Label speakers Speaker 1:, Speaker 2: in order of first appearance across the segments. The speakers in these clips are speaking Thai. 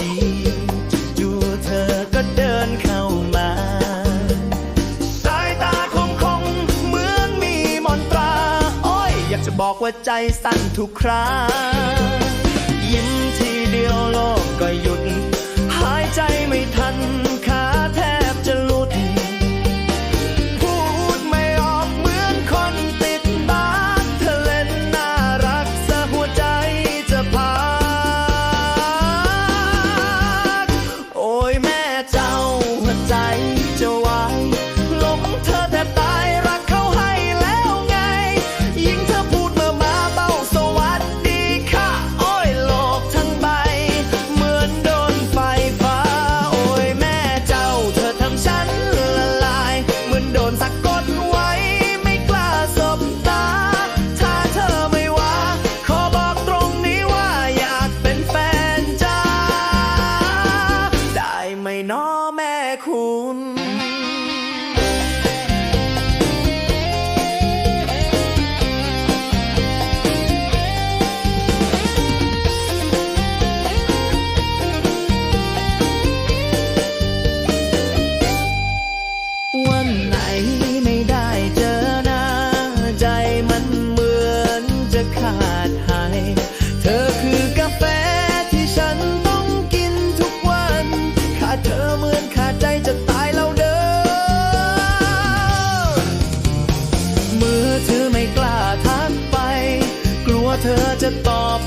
Speaker 1: ดีจู่เธอก็เดินเข้ามา สายตาคมคมเหมือนมีมนตราอ้ย อยากจะบอกว่าใจสั่นทุกครายิ้มทีเดียวโลกก็หยุด কোন เธอจะตอบ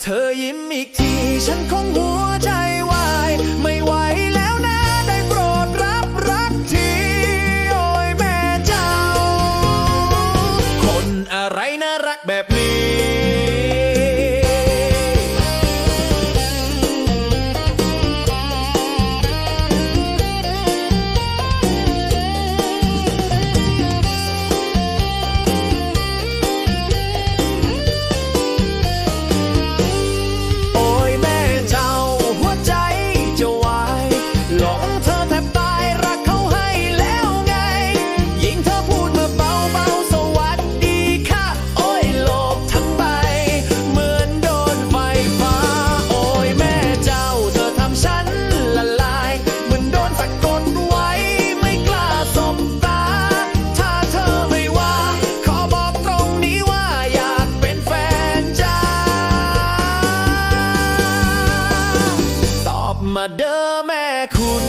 Speaker 1: เธอยิ้มอีกที ฉันคงหัวใจวาย ไม่ไหว มาเด้อแม่คุณ